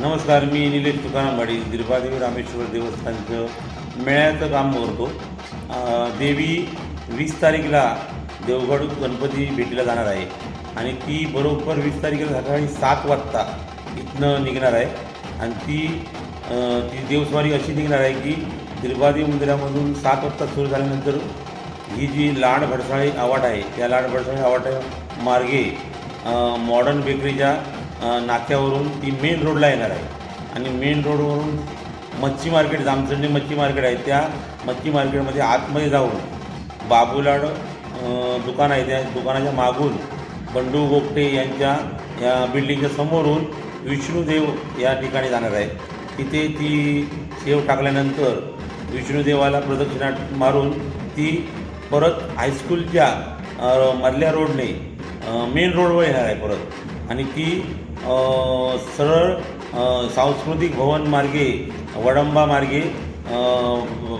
नमस्कार मी निलेश तुकारामवाडी दिर्भादेवी रामेश्वर देवस्थानचं मेळ्याचं काम करतो देवी वीस तारीखला देवगड गणपती भेटीला जाणार आहे आणि ती बरोबर वीस तारखेला सकाळी सात वाजता इथनं निघणार आहे. आणि ती ती देवस्वारी अशी निघणार आहे की दिर्भादेवी मंदिरामधून सात वाजता सुरू झाल्यानंतर ही जी लाड भडसाळी आवाट आहे त्या लाड भडसाळी आवाटा मार्गे मॉडर्न बेकरीच्या नाक्यावरून ती मेन रोडला येणार आहे. आणि मेन रोडवरून मच्छी मार्केट जामचंडी मच्छी मार्केट आहे त्या मच्छी मार्केटमध्ये आतमध्ये जाऊन बाबूलाड दुकान आहे त्या दुकानाच्या मागून बंडू गोपटे यांच्या या बिल्डिंगच्या समोरून विष्णुदेव या ठिकाणी जाणार आहे. तिथे ती शेव टाकल्यानंतर विष्णुदेवाला प्रदक्षिणा मारून ती परत हायस्कूलच्या मधल्या रोडने मेन रोडवर येणार आहे परत. आणि ती सरळ सांस्कृतिक भवन मार्गे वडंबा मार्गे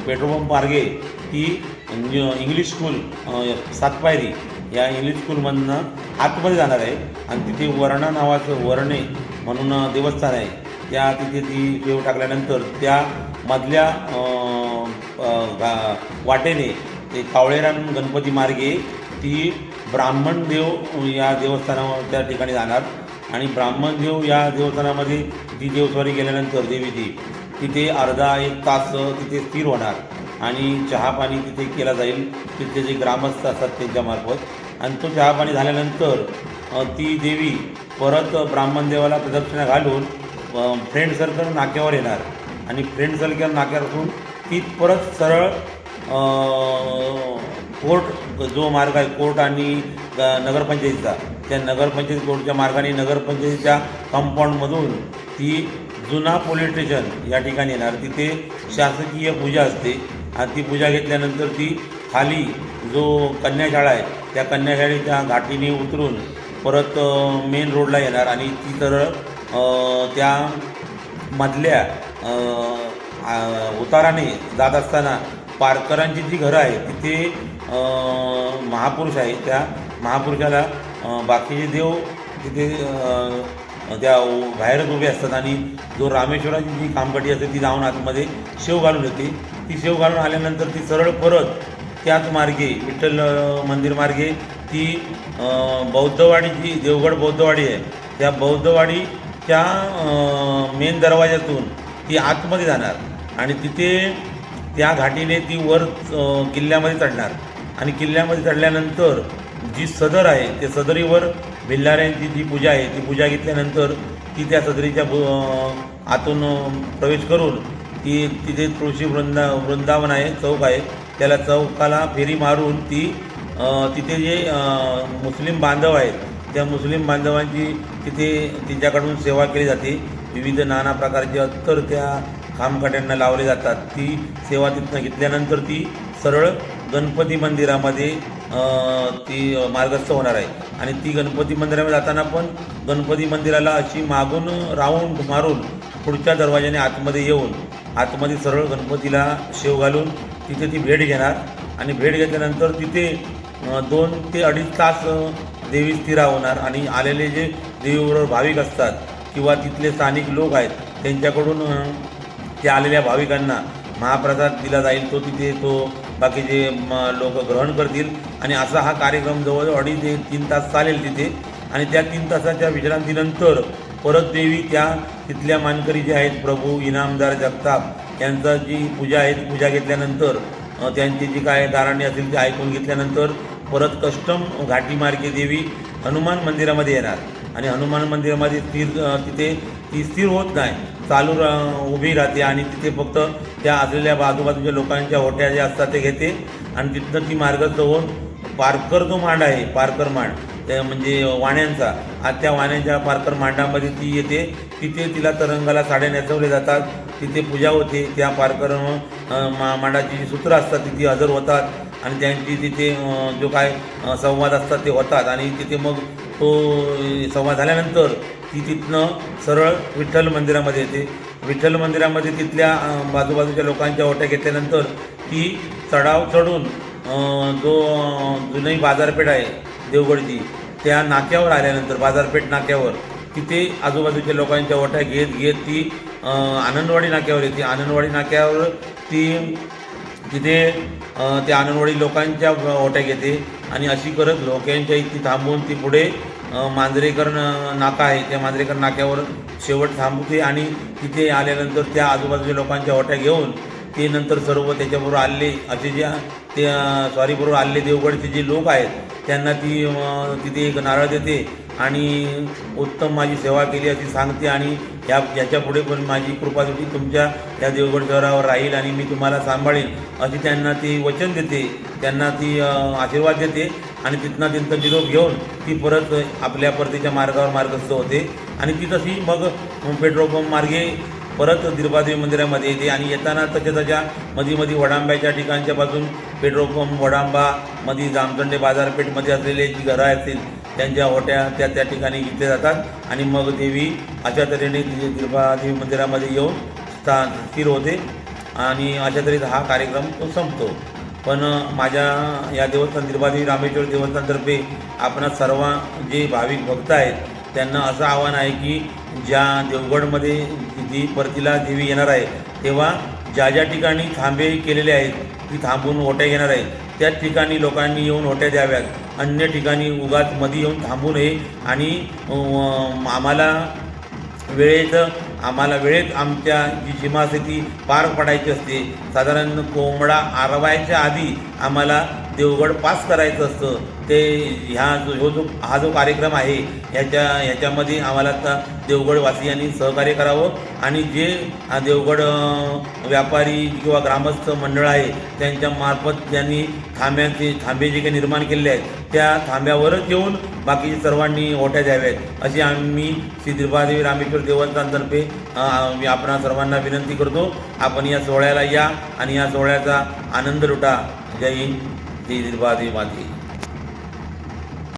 पेट्रोल पंप मार्गे ती इंग्लिश स्कूल सातपायरी या इंग्लिश स्कूलमधनं आतमध्ये जाणार आहे. आणि तिथे वर्णा नावाचं वर्णे म्हणून देवस्थान आहे. त्या तिथे ती देव टाकल्यानंतर त्या मधल्या गा- वाटेने ते कावळेरान गणपती मार्गे ती ब्राह्मण देव या देवस्थानावर त्या ठिकाणी जाणार. आणि ब्राह्मण देव या देवस्थानामध्ये ती देवस्वारी गेल्यानंतर देवीची तिथे अर्धा एक तास तिथे स्थिर होणार आणि चहापाणी तिथे केला जाईल. तिथले जे ग्रामस्थ असतात त्यांच्यामार्फत आणि तो चहापाणी झाल्यानंतर ती देवी परत ब्राह्मण देवाला प्रदक्षिणा घालून फ्रेंड सर्कल नाक्यावर येणार. आणि फ्रेंड सर्कल नाक्यावरून ती परत सरळ कोर्ट जो मार्ग आहे कोर्ट आणि नगरपंचायतीचा त्या नगरपंचायत रोडच्या मार्गाने नगरपंचायतीच्या कंपाऊंडमधून ती जुना पोलीस स्टेशन या ठिकाणी येणार. तिथे शासकीय पूजा असते. आणि ती पूजा घेतल्यानंतर ती खाली जो कन्याशाळा आहे त्या कन्याशाळेच्या घाटीने उतरून परत मेन रोडला येणार. आणि ती तर त्या मधल्या उताराने जात असताना पारकरांची जी घरं आहे तिथे महापुरुष आहे त्या महापुरुषाला बाकीचे देव तिथे त्या बाहेरच उभे असतात आणि जो रामेश्वराची जी कामकटी असते ती जाऊन आतमध्ये शेव घालून येते. ती शेव घालून आल्यानंतर ती सरळ परत त्याच मार्गे विठ्ठल मंदिर मार्गे ती बौद्धवाडी जी देवगड बौद्धवाडी आहे. त्या बौद्धवाडीच्या मेन दरवाज्यातून ती आतमध्ये जाणार आणि तिथे त्या घाटीने ती वर किल्ल्यामध्ये चढणार. आणि किल्ल्यामध्ये चढल्यानंतर जी सदर आहे ते सदरीवर भिल्लाऱ्यांची जी पूजा आहे ती पूजा घेतल्यानंतर ती त्या सदरीच्या आतून प्रवेश करून ती तिथे तुळशी वृंदा वृंदावन आहे चौक आहे त्याला चौकाला फेरी मारून ती तिथे जे मुस्लिम बांधव आहेत त्या मुस्लिम बांधवांची तिथे तिच्याकडून सेवा केली जाते. विविध नाना प्रकारचे अत्तर त्या खामखाट्यांना लावले जातात. ती सेवा तिथनं घेतल्यानंतर ती सरळ गणपती मंदिरामध्ये ती मार्गस्थ होणार आहे. आणि ती गणपती मंदिरामध्ये जाताना पण गणपती मंदिराला अशी मागून राऊंड मारून पुढच्या दरवाज्याने आतमध्ये येऊन आतमध्ये सरळ गणपतीला शेव घालून तिथे ती भेट घेणार. आणि भेट घेतल्यानंतर तिथे दोन ते अडीच तास देवी स्थिर होणार. आणि आलेले जे देवीबरोबर भाविक असतात किंवा तिथले स्थानिक लोक आहेत त्यांच्याकडून त्या आलेल्या भाविकांना महाप्रसाद दिला जाईल. तो तिथे तो बाकीचे लोक ग्रहण करतील. आणि असा हा कार्यक्रम जवळजवळ अडीच ते तीन तास चालेल तिथे. आणि त्या तीन तासाच्या विश्रांतीनंतर परत देवी त्या तिथल्या मानकरी जे आहेत प्रभू इनामदार जगताप यांचा जी पूजा आहे ती पूजा घेतल्यानंतर त्यांची जी काय दाराणी असेल ते ऐकून घेतल्यानंतर परत कस्टम घाटीमार्गे देवी हनुमान मंदिरामध्ये येणार. आणि हनुमान मंदिरामध्ये स्थिर तिथे ती स्थिर होत नाही. चालू रा- उभी राहते आणि तिथे फक्त त्या असलेल्या बाजूबाजूच्या लोकांच्या होट्या ज्या असतात ते घेते. आणि तिथनं ती मार्गस्थ होऊन पारकर जो मांड आहे पारकर मांड त्या म्हणजे वाण्यांचा आज त्या वाण्यांच्या पारकर मांडामध्ये ती येते. तिथे तिला तरंगाला साड्या नेसवल्या जातात. तिथे पूजा होते. त्या पारकर मा मांडाची जी सूत्रं असतात तिथे हजर होतात. आणि त्यांची तिथे जो काय संवाद असतात ते होतात. आणि तिथे मग तो संवाद झाल्यानंतर ती तिथनं सरळ विठ्ठल मंदिरामध्ये येते. विठ्ठल मंदिरामध्ये तिथल्या बाजूबाजूच्या लोकांच्या ओट्या घेतल्यानंतर ती चढाव चढून जो अ, जुनी बाजारपेठ आहे देवगडची त्या नाक्यावर आल्यानंतर बाजारपेठ नाक्यावर तिथे आजूबाजूच्या लोकांच्या ओट्या घेत घेत ती आनंदवाडी नाक्यावर येते. आनंदवाडी नाक्यावर ती तिथे त्या आनंदवाडी लोकांच्या ओट्या घेते आणि अशी करत लोकांच्या इथे थांबून ती पुढे मांजरेकर नाका आहे. त्या मांजरेकर नाक्यावर शेवट थांबते आणि तिथे आल्यानंतर त्या आजूबाजूच्या लोकांच्या ओट्या घेऊन ते नंतर सर्व त्याच्याबरोबर आले असे ज्या त्या सॉरीबरोबर आले देवगडचे जे लोक आहेत त्यांना ती तिथे एक नारळ देते आणि उत्तम माझी सेवा केली अशी सांगते आणि या याच्यापुढे पण माझी कृपादृष्टी तुमच्या या देवगड शहरावर राहील आणि मी तुम्हाला सांभाळेन अशी त्यांना ती वचन देते. त्यांना ती आशीर्वाद देते. आणि तिथनं त्यांचा निरोप घेऊन ती परत आपल्या परतीच्या मार्गावर मार्गस्थ होते. आणि ती तशी मग पेट्रोल पंप मार्गे परत दिरबादेवी मंदिरामध्ये येते. आणि येताना तशा तशा मध्ये मध्ये वडांब्याच्या ठिकाणच्या बाजून पेट्रोल पंप वडांबा मध्ये जामचंडे बाजारपेठमध्ये असलेले जी घरं असतील त्यांच्या ओट्या त्या त्या ठिकाणी घेतल्या जातात. आणि मग देवी अशा तऱ्हेने ती दिरबादेवी मंदिरामध्ये येऊन स्था स्थिर होते. आणि अशा तऱ्हेचा हा कार्यक्रम तो संपतो. पण माझ्या या देवस्थान दिरबादेवी रामेश्वर देवस्थानतर्फे आपणा सर्व जे भाविक भक्त आहेत त्यांना असं आव्हान आहे की ज्या देवगडमध्ये जी परतीला देवी येणार आहे तेव्हा ज्या ज्या ठिकाणी थांबे केलेले आहेत ती थांबून ओट्या घेणार आहे त्याच ठिकाणी लोकांनी येऊन ओट्या द्याव्यात. अन्य ठिकाणी उगाच मध्ये येऊन थांबू नये आणि आम्हाला वेळेत आम्हाला वेळेत आमच्या जी सीमा ती पार पडायची असते साधारण कोंबडा आरवायच्या आधी आम्हाला देवगड पास करायचं असतं. ते ह्या जो हो जो हा जो कार्यक्रम आहे ह्याच्या ह्याच्यामध्ये आम्हाला आता देवगडवासियांनी सहकार्य करावं आणि जे हा देवगड व्यापारी किंवा ग्रामस्थ मंडळ आहे त्यांच्या मार्फत त्यांनी थांब्यांचे थांबे जे काही निर्माण केलेले आहेत त्या थांब्यावरच येऊन बाकीचे सर्वांनी ओट्या द्याव्यात. अशी आम्ही श्री दिरबादेवी रामेश्वर देवस्थानतर्फे मी आपणा सर्वांना विनंती करतो. आपण या सोहळ्याला या आणि या सोहळ्याचा आनंद लुटा जय हिंद जय दिरबादेवी माते